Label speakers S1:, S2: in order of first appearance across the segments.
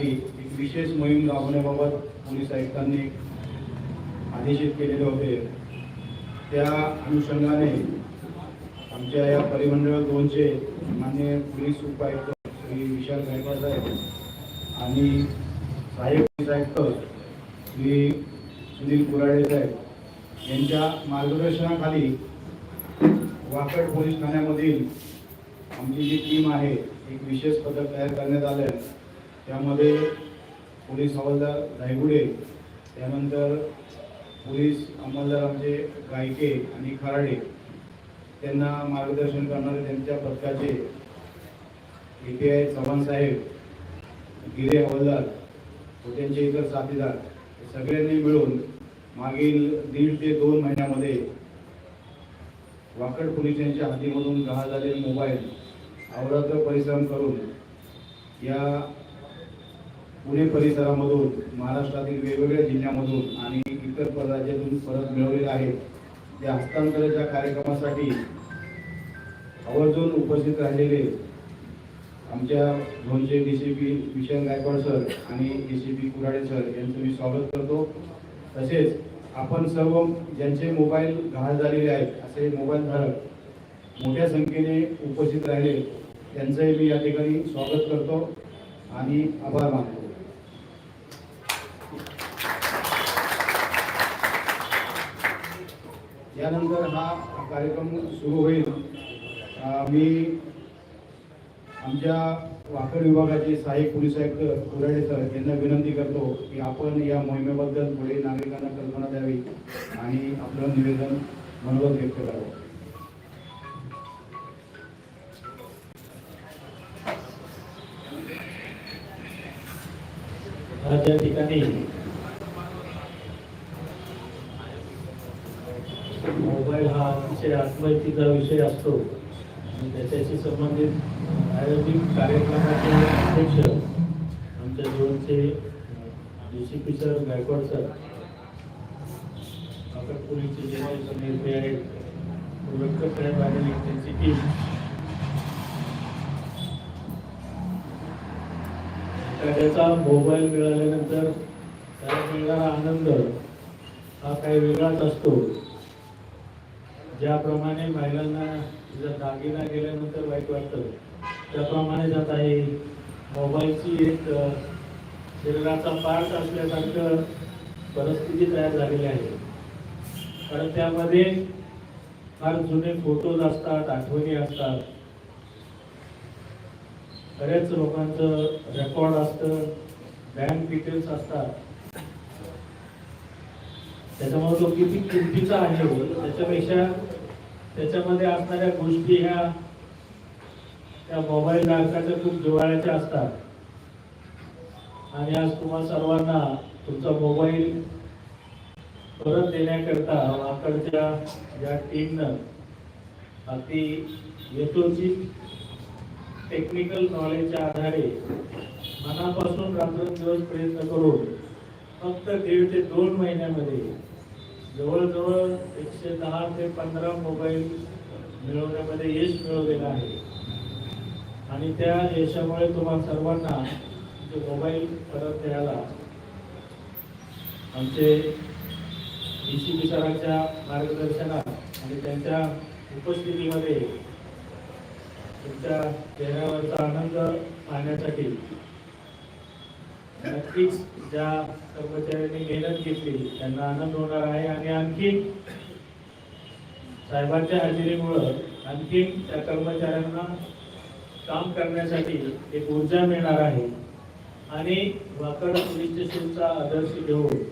S1: करण्यासाठी एक विशेष मोहीम राबवण्याबाबत पोलीस आयुक्तांनी आदेशित केलेले होते. त्या अनुषंगाने आमच्या या परिमंडळ दोनचे मान्य पोलीस उपायुक्त श्री विशाल गायकवाड साहेब आणि सहाय्यक पोलीस आयुक्त श्री सुनील कुराडे साहेब यांच्या मार्गदर्शनाखाली वाकड पोलीस ठाण्यामधील आमची जी टीम आहे एक विशेष पथक तयार करण्यात आलं आहे त्यामध्ये पोलीस हवालदार धायगुडे त्यानंतर पोलीस अंमलदार आमचे गायके आणि खराडे त्यांना मार्गदर्शन करणारे त्यांच्या पथकाचे ए पी आय चव्हाणसाहेब गिरे हवालदार व त्यांचे इतर साथीदार सगळ्यांनी मिळून मागील दीड ते दोन महिन्यामध्ये वाकड पोलीस यांच्या हातीमधून गहा झालेले मोबाईल अवरात्र परिश्रम करून या पुणे परिसरामधून महाराष्ट्रातील वेगवेगळ्या जिल्ह्यामधून आणि इतर परराज्यातून परत मिळवलेले आहेत या हस्तांतराच्या कार्यक्रमासाठी आवर्जून उपस्थित राहिलेले आमच्या झोनचे D C P Vishal Gaikwad sir आणि D C P Kurade sir यांचं मी स्वागत करतो. तसेच आपण सर्व ज्यांचे मोबाईल गहाळ झालेले आहेत असे मोबाईल धारक मोठ्या संख्येने उपस्थित राहिले त्यांचंही मी या ठिकाणी स्वागत करतो आणि आभार मानतो. यानंतर हा कार्यक्रम सुरू होईल. मी आमच्या वाकड विभागाचे सहाय्यक पोलीस आयुक्त कुराडे सर यांना विनंती करतो की आपण या मोहिमेबद्दल पुढे नागरिकांना कल्पना द्यावी आणि आपलं निवेदन मनोगत व्यक्त करावं.
S2: आज या ठिकाणी मोबाईल विषय अतिशय आत्महत्येचा विषय असतो. आणि त्याच्याशी संबंधित आयोजित कार्यक्रमाचे अध्यक्ष आमच्या जीवनचे D C P sir Gaikwad sir Wakad पोलीसचे जे नेते आहेत साहेब आणि त्यांची टीम एखाद्याचा मोबाईल मिळाल्यानंतर त्याला मिळणारा आनंद हा काही वेगळाच असतो. ज्याप्रमाणे महिलांना जर दागिना गेल्यानंतर वाईट वाटतं त्याप्रमाणे जात आहे मोबाईलची एक शरीराचा पार्ट असल्यासारखं परिस्थिती तयार झालेली आहे. कारण त्यामध्ये फार जुने फोटोज असतात आठवणी असतात. बऱ्याच लोकांचं रेकॉर्ड असतं बँक डिटेल्स असतात. त्याच्यामुळे तो किती किमतीचा आहे हो? त्याच्यापेक्षा त्याच्यामध्ये असणाऱ्या गोष्टी ह्या त्या मोबाईल ग्राहकाच्या खूप जिव्हाळ्याच्या असतात. आणि आज तुम्हा सर्वांना तुमचा मोबाईल परत देण्याकरता वाकडच्या या टीमनं अगदी यथोचित टेक्निकल नॉलेजच्या आधारे मनापासून रात्रंदिवस प्रयत्न करून फक्त दीड ते दोन महिन्यामध्ये जवळजवळ एकशे दहा ते पंधरा मोबाईल मिळवण्यामध्ये यश मिळवलेलं आहे. आणि त्या यशामुळे तुम्हाला सर्वांना ते मोबाईल परत द्यायला आमचे डी सी सरांच्या मार्गदर्शनात आणि त्यांच्या उपस्थितीमध्ये तुमच्या चेहऱ्यावरचा आनंद पाहण्यासाठी नक्कीच ज्या कर्मचाऱ्यांनी मेहनत घेतली त्यांना आनंद होणार आहे. आणि आणखी साहेबांच्या हजेरीमुळं आणखी त्या कर्मचाऱ्यांना काम करण्यासाठी एक ऊर्जा मिळणार आहे. आणि वाकड पोलीस स्टेशनचा आदर्श घेऊन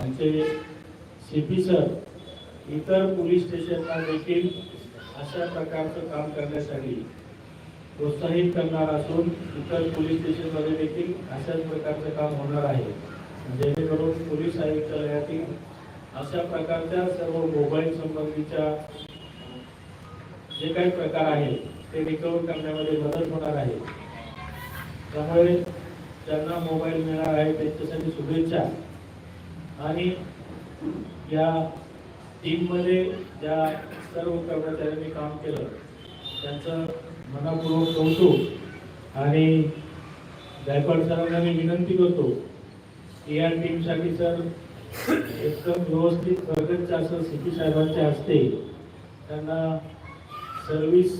S2: आमचे सी पी सर इतर पोलीस स्टेशनला देखील अशा प्रकारचं काम करण्यासाठी प्रोत्साहित करणार असून इतर पोलीस स्टेशनमध्ये देखील अशाच प्रकारचं काम होणार आहे. जेणेकरून पोलीस आयुक्तालयातील अशा प्रकारच्या सर्व मोबाईल संबंधीच्या जे काही प्रकार आहेत ते रिकवर करण्यामध्ये मदत होणार आहे. त्यामुळे ज्यांना मोबाईल मिळणार आहे त्यांच्यासाठी शुभेच्छा. आणि या टीममध्ये ज्या सर्व कर्मचाऱ्यांनी काम केलं त्यांचं मनापूर्वक कौतुक आणि गायकवाड सरांना मी विनंती करतो की या टीमसाठी सर एकदम व्यवस्थित प्रगतचं असं सी पी साहेबांच्या हस्ते त्यांना सर्व्हिस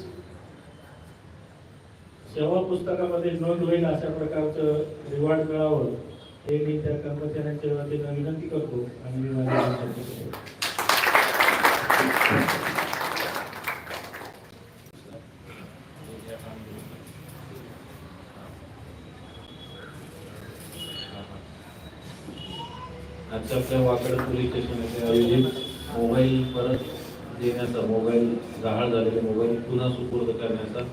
S2: सेवा पुस्तकामध्ये नोंद होईल अशा प्रकारचं रिवॉर्ड मिळावं हे मी त्या कर्मचाऱ्यांच्या वतीनं विनंती करतो आणि मी
S3: आपल्या वाकड पोलीस स्टेशन आयोजित. मोबाईल परत देण्याचा मोबाईल गहाळ झालेले मोबाईल पुन्हा सुपूर्द करण्याचा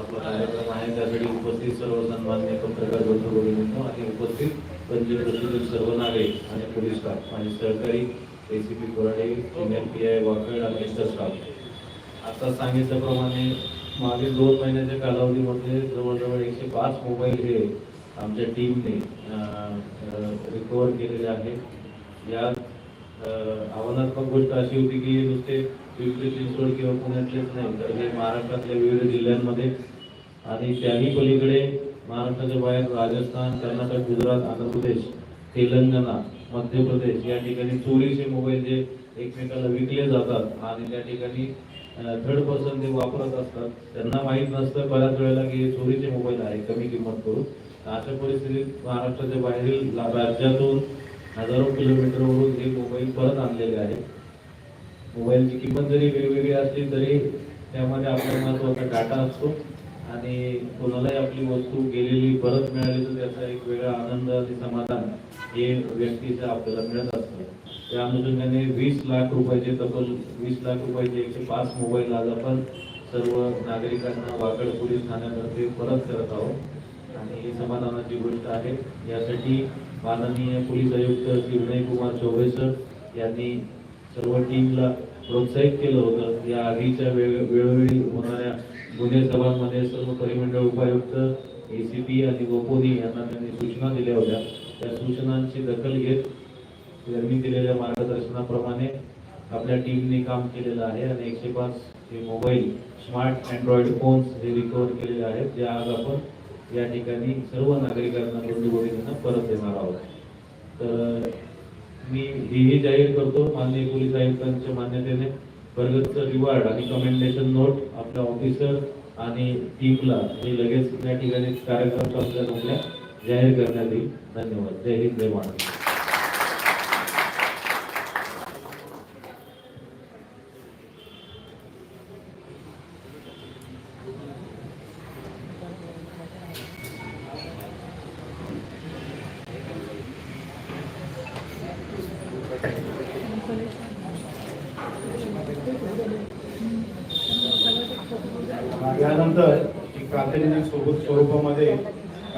S3: आपला कार्यक्रम आहे. त्यासाठी उपस्थित सर्व सन्मान्य पत्रकार बंधू भगिनींनो आणि उपस्थित पंचकृषीतील सर्व नागरिक आणि पोलीस स्टाफ आणि सहकारी P Korade senior P I Wakad आणि इतर स्टाफ आता सांगितल्याप्रमाणे मागील दोन महिन्याच्या कालावधीमध्ये जवळजवळ एकशे पाच मोबाईल हे आमच्या टीमने रिकवर केलेले आहेत. या आव्हानात्मक गोष्ट अशी होती की नुसते पिंपरी चिंचवड किंवा पुण्यातलेच नाही तर हे महाराष्ट्रातल्या विविध जिल्ह्यांमध्ये आणि त्याही पलीकडे महाराष्ट्राच्या बाहेर राजस्थान कर्नाटक गुजरात आंध्र प्रदेश तेलंगणा मध्य प्रदेश या ठिकाणी चोरीचे मोबाईल जे एकमेकाला विकले जातात आणि त्या ठिकाणी थर्ड पर्सन ते वापरत असतात त्यांना माहीत नसतं बऱ्याच वेळेला की चोरीचे मोबाईल आहे कमी किंमत करून. अशा परिस्थितीत महाराष्ट्राच्या बाहेरील राज्यातून हजारो किलोमीटरवरून हे मोबाईल परत आणलेले आहेत मोबाईलची किंमत जरी वेगवेगळी असली तरी त्यामध्ये आपला महत्त्वाचा डाटा असतो. आणि कोणालाही आपली वस्तू गेलेली परत मिळाली तर त्याचा एक वेगळा आनंद आणि समाधान हे व्यक्तीचं आपल्याला मिळत असतं. त्या अनुषंगाने वीस लाख रुपयाचे तब्बल वीस लाख रुपयाचे एकशे पाच मोबाईल आज आपण सर्व नागरिकांना वाकड पोलीस ठाण्यातर्फे परत करत आहोत. आणि ही समाधानाची गोष्ट आहे. यासाठी माननीय पोलीस आयुक्त श्री विनय कुमार चौबे सर यांनी सर्व टीमला प्रोत्साहित केलं होतं. या आगीच्या वेळोवेळी होणाऱ्या गुन्हे सभांमध्ये सर्व परिमंडळ उपायुक्त ए सी पी आणि गोपोनी यांना त्यांनी सूचना दिल्या होत्या. त्या सूचनांची दखल घेत त्यांनी दिलेल्या मार्गदर्शनाप्रमाणे आपल्या टीमने काम केलेलं आहे आणि एकशे पाच हे मोबाईल स्मार्ट अँड्रॉइड फोन्स हे रिकवर केलेले आहेत. जे आज आपण या ठिकाणी सर्व नागरिकांना बंधू भगिनींना परत देणार आहोत. तर मी हेही जाहीर करतो माननीय पोलीस आयुक्तांच्या मान्यतेने प्रगतचं रिवॉर्ड आणि कमेंडेशन नोट आपल्या ऑफिसर आणि टीमला हे लगेच या ठिकाणी कार्यक्रम संपल्यानंतर जाहीर करण्यात येईल. धन्यवाद. जय हिंद जय महाराष्ट्र.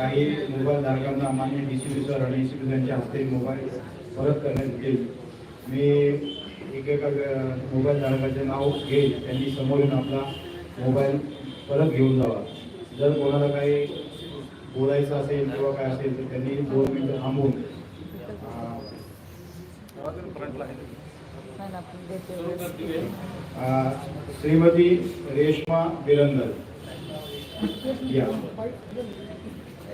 S1: काही मोबाईल धारकांना मान्य डी सी पी सर आणि सी पी यांच्या हस्ते मोबाईल परत करण्यात येईल मी एकेका मोबाईल धारकाचे नाव घेईल. त्यांनी समोर येऊन आपला मोबाईल परत घेऊन जावा. जर कोणाला काही बोलायचं असेल किंवा काय असेल तर त्यांनी दोन मिनिटं थांबून श्रीमती रेश्मा बिरंदर या.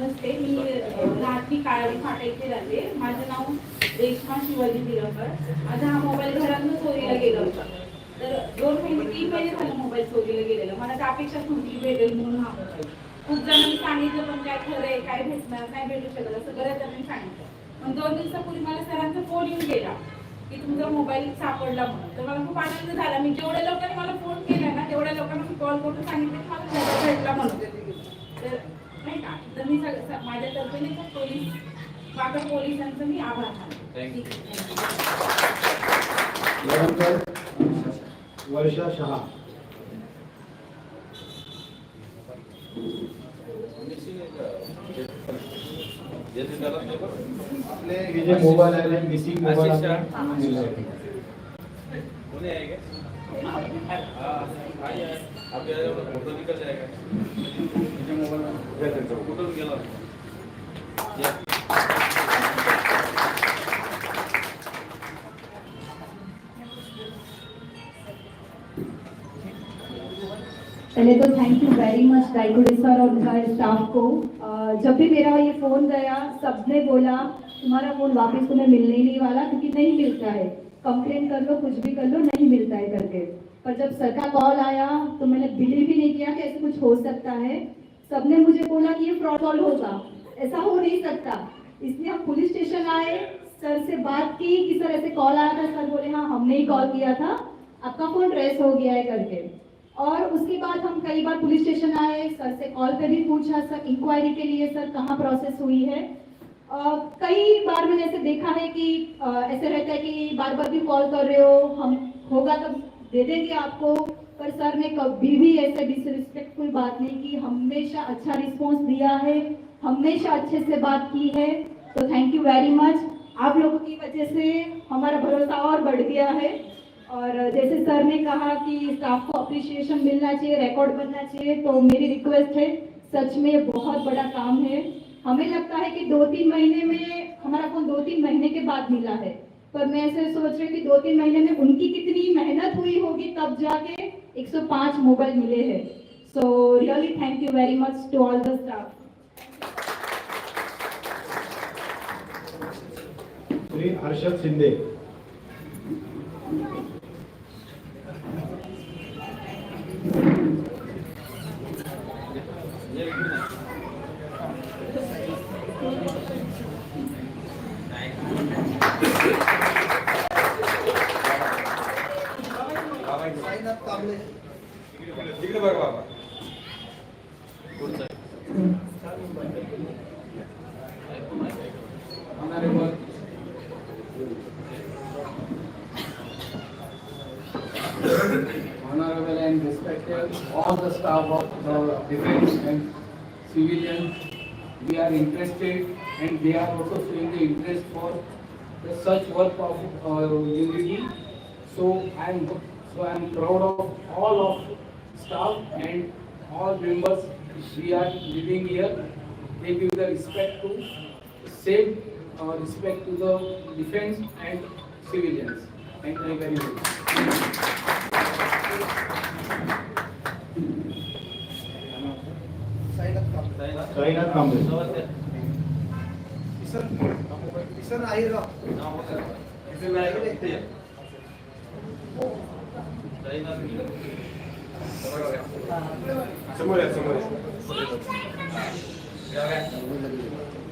S4: नमस्ते मी रात्री काळावी फाटा इथे राहते. माझं नाव रेश्मा शिवाजी बिरंकर माझा हा मोबाईल घरातून चोरीला गेला होता. तर दोन महिने तीन महिने झालं मोबाईल चोरीला गेलेला. मला त्या अपेक्षा नव्हती भेटेल म्हणून हा मोबाईल. खूप जणांनी सांगितलं पण काय खरं आहे काय भेटणार नाही भेटू शकत असं बऱ्याच जणांनी सांगितलं. पण दोन दिवसापूर्वी मला सरांचा फोन येऊन गेला की तुमचा मोबाईल सापडला म्हणून. तर मला खूप आनंद झाला. मी जेवढ्या लोकांनी मला फोन केला ना तेवढ्या लोकांना मी कॉल करून सांगितलं की मला मोबाईल भेटला म्हणून तर नाही का तर मी सग- स- माझ्यातर्फे नाही का पोलीस वाकड पोलिसांचं मी आभार मानते
S3: Thank you.
S4: ठीक आहे.
S1: यानंतर वर्षा शहा
S3: ज्यांनी त्याला पेपर
S1: आपले हे जे मोबाईल आहे मिसिंग मोबाईल
S3: आशिष
S1: आपण दिले आहे.
S3: कोणी आहे का हा, आई आहे. आपल्या याच्यावर फोटो निघत आहे का कुठून गेला
S5: पहले तो thank you very much Gaikwad sir और उनका स्टाफ को। जब भी मेरा ये फ़ोन गया, सबने बोला, तुम्हारा फ़ोन वापस तुम्हें मिलने ही नहीं वाला, क्योंकि नहीं मिलता है। कंप्लेन कर लो, कुछ भी कर लो, नहीं मिलता है करके। पर जब सर का कॉल आया तो मैंने बिलीव ही नहीं किया कि ऐसे कुछ हो सकता है। सबने मुझे बोला कि ये फ्रॉड कॉल होगा। ऐसा हो नहीं सकता। इसलिए हम पुलिस स्टेशन आए सर से बात की कि सर ऐसे कॉल आया था। सर बोले हाँ हमने ही कॉल किया था। आपका फ़ोन ट्रेस हो गया है करके। और उसके बाद हम कई बार पुलिस स्टेशन आए सर से कॉल पे भी पूछा सर इंक्वायरी के लिए सर कहाँ प्रोसेस हुई है। अ, कई बार मैंने ऐसे देखा है कि ऐसे रहता है कि बार बार भी कॉल कर रहे हो हम होगा तब दे देंगे आपको पर सर ने कभी भी ऐसे डिसरिस्पेक्टफुल बात नहीं की हमेशा अच्छा रिस्पॉन्स दिया है हमेशा अच्छे से बात की है। तो थैंक यू वेरी मच आप लोगों की वजह से हमारा भरोसा और बढ़ गया है। और जैसे सर ने कहा कि स्टाफ को अप्रिशिएशन मिलना चाहिए रिकॉर्ड बनना चाहिए तो मेरी रिक्वेस्ट है, सच में बहुत बड़ा काम है। हमें लगता है कि दो तीन महीने में, हमारा फ़ोन दो तीन महीने के बाद मिला है। पर मैं ऐसे सोच रही कि दो तीन महीने में उनकी कितनी मेहनत हुई होगी, तब जाके 105 मोबाइल मिले हैं। So really thank you very much
S1: to all the
S3: staff Shri Harshad Shinde.
S6: Honorable and respected all the staff of the defense and civilian, we are interested and they are also showing the interest for the such work of uh, unity. So I am, so I am proud of all of staff and all members. We are living here. They give the respect to same uh, respect to the defense and civilians. Thank you very much.
S1: Sainath Kamble
S3: नमस्ते.
S7: किसन आहिरगाव
S3: नाव वगैरे. इथे नाही का? इथे या. ताई ना तुम्ही.
S1: समोर या, समोर या.